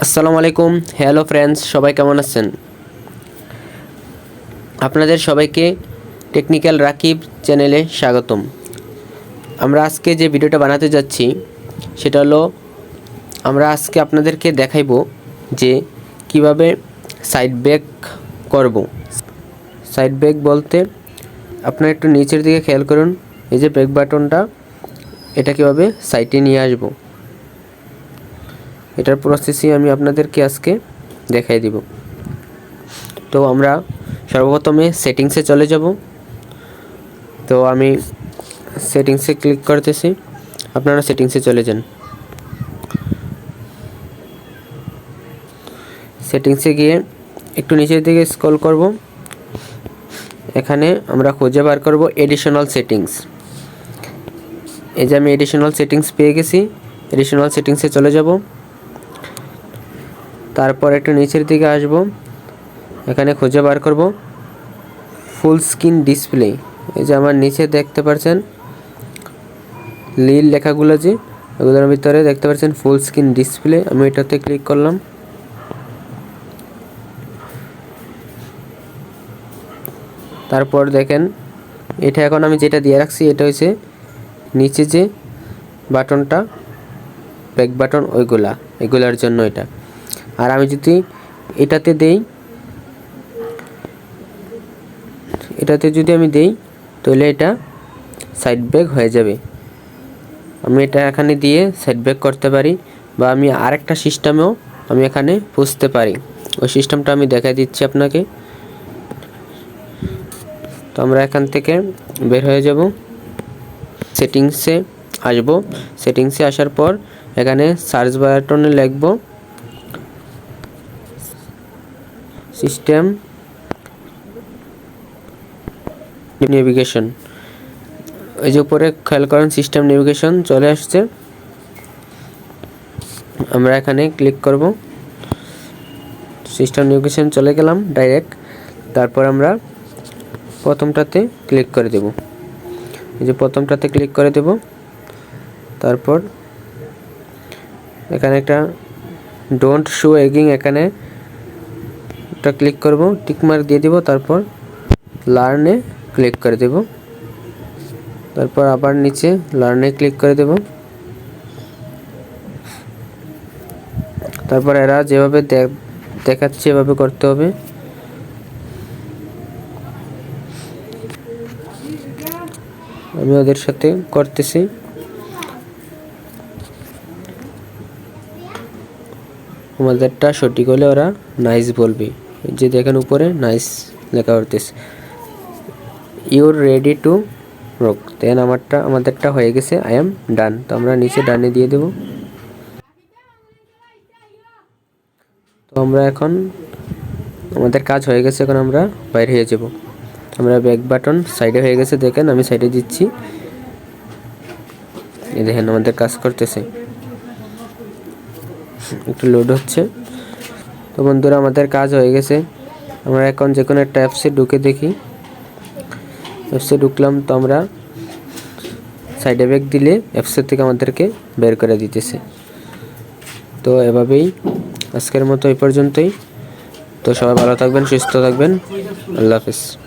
আসসালামু আলাইকুম। Hello friends সবাই কেমন আছেন? আপনাদের সবাইকে টেকনিক্যাল রাকিব চ্যানেলে স্বাগতম। আমরা আজকে যে ভিডিওটা বানাতে যাচ্ছি, সেটা হলো আমরা আজকে আপনাদেরকে দেখাইব যে কীভাবে সাইড ব্যাক করব। সাইড ব্যাক বলতে আপনার একটু নিচের দিকে খেয়াল করুন, এই যে ব্রেক বাটনটা এটা কীভাবে সাইডে নিয়ে আসব। এটার প্রসেসই আমি আপনাদেরকে আজকে দেখাই দিব। তো আমরা সর্বপ্রথমে সেটিংসে চলে যাব। তো আমি সেটিংসে ক্লিক করতেছি। আপনারা সেটিংসে চলে যান। সেটিংসে গিয়ে একটু নিচের দিকে স্ক্রল করব। এখানে আমরা খুঁজে বার করব এডিশনাল সেটিংস এই যে আমি এডিশনাল সেটিংস পেয়ে গেছি এডিশনাল সেটিংসে চলে যাব। তারপর একটু নিচের দিকে আসব। এখানে খুঁজে বার করব। Full screen display. এই যে আমার নিচে দেখতে পাচ্ছেন লীল লেখাগুলো যে, এগুলোর ভিতরে দেখতে পাচ্ছেন ফুল স্ক্রিন ডিসপ্লে। আমি এটাতে ক্লিক করলাম। তারপর দেখেন, এটা এখন আমি যেটা দিয়ে রাখছি, এটা হচ্ছে নিচে যে বাটনটা ব্যাক বাটন ওইগুলা, এগুলার জন্য এটা। আর আমি যদি এটাতে দেই, এটাতে যদি আমি দেই, তাহলে এটা সাইড ব্যাক হয়ে যাবে। আমি এটা এখানে দিয়ে সাইড ব্যাক করতে পারি বা আমি আরেকটা সিস্টেমেও আমি এখানে পুষতে পারি। ওই সিস্টেমটা আমি দেখাই দিচ্ছি আপনাকে। তো আমরা এখান থেকে বের হয়ে যাব। সেটিংসে আসব। সেটিংসে আসার পর এখানে সার্চ বাটনে লিখব সিস্টেম নেভিগেশন। এই যে উপরে খেয়াল করেন, সিস্টেম নেভিগেশন চলে আসছে। আমরা এখানে ক্লিক করব। সিস্টেম নেভিগেশন চলে গেলাম, ডাইরেক্ট। তারপর আমরা প্রথমটাতে ক্লিক করে দেব। এই যে প্রথমটাতে ক্লিক করে দেব। তারপর এখানে একটা ডোন্ট শো এগিং এখানে একটা ক্লিক করব টিকমার্ক দিয়ে দিব, তারপর লার্নে ক্লিক করে দেব। তারপর আবার নিচে লার্নে ক্লিক করে দেব। তারপর এরা যেভাবে দেখাচ্ছে এভাবে করতে হবে। আমি ওদের সাথে করতেছি। আমাদেরটা সঠিক হলে ওরা নাইস বলবে। যে দেখেন উপরে নাইস লেখা করতেছে you're ready to rock then আমারটা, আমাদেরটা হয়ে গেছে আই এম ডান তো আমরা নিচে ডানে দিয়ে দেব। তো আমরা এখন, আমাদের কাজ হয়ে গেছে, এখন আমরা বাইরে হয়ে যাব। আমরা ব্যাক বাটন সাইডে হয়ে গেছে, দেখেন আমি সাইডে দিচ্ছি। দেখেন আমাদের কাজ করতেছে। একটু লোড হচ্ছে। তো বন্ধুরা, আমাদের কাজ হয়ে গেছে। আমরা এখন যে কোনো একটা অ্যাপসে ঢুকে দেখি। অ্যাপসে ঢুকলাম তো আমরা সাইডে ব্যাগ দিলে অ্যাপসের থেকে আমাদেরকে বের করে দিতেছে। তো এভাবেই আজকের মতো এই পর্যন্তই। তো সবাই ভালো থাকবেন, সুস্থ থাকবেন। আল্লাহ হাফিজ।